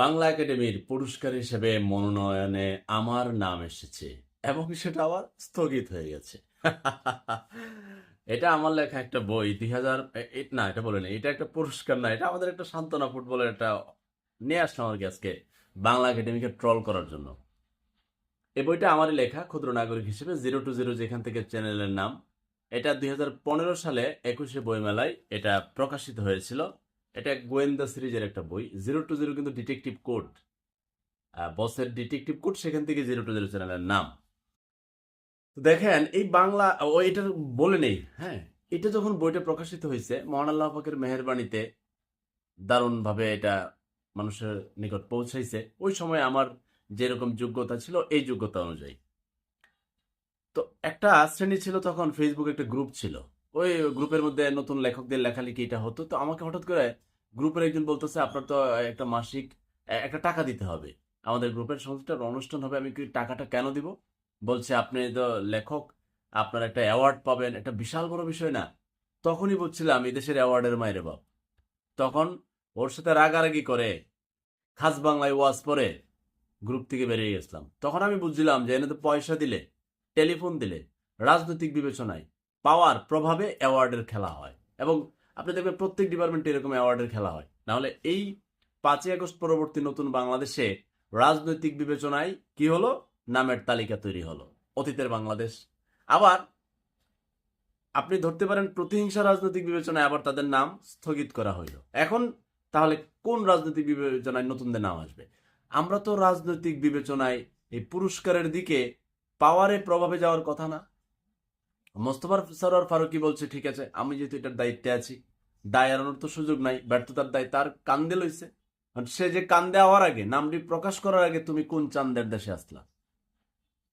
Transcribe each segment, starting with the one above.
বাংলা একাডেমির পুরস্কার হিসেবে মনোনয়নে আমার নাম এসেছে এবং সেটা আবার স্থগিত হয়ে গেছে। এটা আমার লেখা একটা বই দুই হাজার না, এটা বলে নেই, এটা একটা পুরস্কার না, এটা আমাদের একটা সান্ত্বনা ফুটবলের একটা নিয়ে আসলাম আর কি আজকে বাংলা একাডেমিকে ট্রল করার জন্য। এই বইটা আমারই লেখা, ক্ষুদ্র নাগরিক হিসেবে, জিরো টু জিরো যেখান থেকে চ্যানেলের নাম। এটা দুই হাজার পনেরো সালে একুশে বইমেলায় এটা প্রকাশিত হয়েছিল। এটা গোয়েন্দা সিরিজের একটা বই। জিরো টু জিরো কিন্তু ডিটেকটিভ কোড বসের ডিটেকটিভ কোড সেখান থেকে জিরো টু জিরো চ্যানেলের নাম। তো দেখেন, এই বাংলা, ও এটা বলে নেই হ্যাঁ? এটা যখন বইটা প্রকাশিত হয়েছে, মহান আল্লাহ পাকের মেহরবানিতে দারুণভাবে এটা মানুষের নিকট পৌঁছাইছে। ওই সময় আমার যেরকম যোগ্যতা ছিল, এই যোগ্যতা অনুযায়ী। তো একটা শ্রেণি ছিল তখন ফেসবুকে একটা গ্রুপ ছিল। ওই গ্রুপের মধ্যে নতুন লেখকদের লেখালেখি এটা হতো। তো আমাকে হঠাৎ করে গ্রুপের একজন বলতেছে, আপনার তো একটা মাসিক একটা টাকা দিতে হবে। আমাদের গ্রুপের একটা অনুষ্ঠান হবে, আমি কি টাকাটা কেন দিব? বলছে, আপনি তো লেখক, আপনার একটা অ্যাওয়ার্ড পাবেন। একটা বিশাল বড় বিষয় না। তখনই বলছিলাম, এই দেশের অ্যাওয়ার্ডের মায়ের বাপ। তখন ওর সাথে রাগারাগি করে, খাস বাংলায় ওয়াজ পরে গ্রুপ থেকে বেরিয়ে গেছিলাম। তখন আমি বুঝছিলাম যে এনে তো পয়সা দিলে, টেলিফোন দিলে, রাজনৈতিক বিবেচনায় পাওয়ার প্রভাবে অ্যাওয়ার্ডের খেলা হয়। এবং আপনি দেখবেন প্রত্যেক ডিপার্টমেন্টে এরকম অ্যাওয়ার্ডের খেলা হয়। নাহলে এই পাঁচই আগস্ট পরবর্তী নতুন বাংলাদেশে রাজনৈতিক বিবেচনায় কি হলো? নামের তালিকা তৈরি হলো। অতীতের বাংলাদেশ। আবার আপনি ধরতে পারেন প্রতিহিংসা রাজনৈতিক বিবেচনায় আবার তাদের নাম স্থগিত করা হইল। এখন তাহলে কোন রাজনৈতিক বিবেচনায় নতুনদের নাম আসবে? আমরা তো রাজনৈতিক বিবেচনায় এই পুরস্কারের দিকে পাওয়ারে প্রভাবে যাওয়ার কথা না। মোস্তফার সরোয়ার ফারুকি বলছে, ঠিক আছে, আমি যেহেতু এটার দায়িত্বে আছি, দায় এড়ানোর তো সুযোগ নাই, ব্যর্থতার দায় তার কান্দে লইছে। সে যে কান্দে হওয়ার আগে, নামটি প্রকাশ করার আগে তুমি কোন চান্দের দেশে আসলা?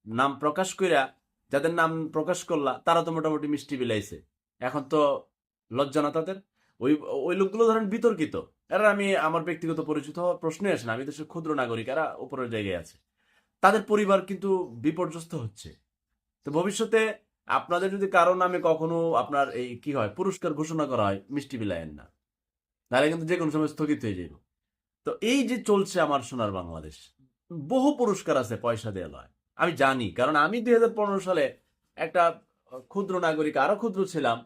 নাম প্রকাশ কইরা যাদের নাম প্রকাশ করলা, তারা তো মোটামুটি মিষ্টি বিলাইছে। এখন তো লজ্জা না তাদের? ওই ওই লোকগুলো ধরেন বিতর্কিত। এরা আমি, আমার ব্যক্তিগত পরিচিত হওয়ার প্রশ্নই আসে না, আমি দেশের ক্ষুদ্র নাগরিক, এরা উপরের জায়গায় আছে। তাদের পরিবার কিন্তু বিপর্যস্ত হচ্ছে। তো ভবিষ্যতে আপনাদের যদি কারও নামে কখনো আপনার এই কি হয়, পুরস্কার ঘোষণা করা হয়, মিষ্টি বিলায়েন না। তাহলে কিন্তু যে কোনো সময় স্থগিত হয়ে যাবে তো এই যে চলছে আমার সোনার বাংলাদেশ, বহু পুরস্কার আছে, পয়সা দেওয়া নয় আমি জানি, কারণ আমি দুই হাজার পনেরো সালে একটা ক্ষুদ্র নাগরিক, আরও ক্ষুদ্র ছিলাম।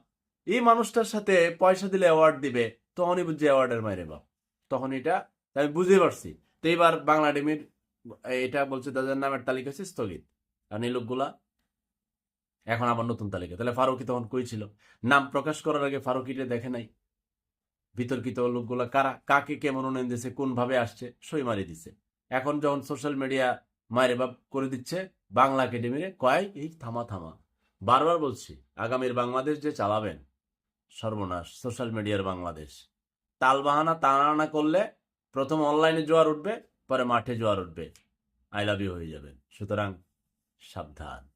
এই মানুষটার সাথে পয়সা দিলে অ্যাওয়ার্ড দিবে, তখনই বুঝছি অ্যাওয়ার্ডের মাইরে বাপ। তখন এটা আমি বুঝতে পারছি। তো এবার বাংলা একাডেমির এটা বলছে তাদের নামের তালিকা হচ্ছে স্থগিত। কারণ এই লোকগুলা এখন আবার নতুন তালিকা। তাহলে ফারুকি তখন কই ছিল? নাম প্রকাশ করার আগে ফারুকিটা দেখে নাই। বিতর্কিত লোকগুলা কারা, কাকে কে মনোনয়ন দিছে, কোন ভাবে আসছে, সই মারি দিছে। এখন যখন সোশ্যাল মিডিয়া মায়ের বাপ করে দিচ্ছে, বাংলা একাডেমিরে কয়, এই থামা থামা। বারবার বলছি, আগামীর বাংলাদেশ যে চালাবেন, সর্বনাশ সোশ্যাল মিডিয়ার বাংলাদেশ। তালবাহানা তাড়ানা করলে প্রথম অনলাইনে জোয়ার উঠবে, পরে মাঠে জোয়ার উঠবে। আই লাভ ইউ হয়ে যাবেন। সুতরাং সাবধান।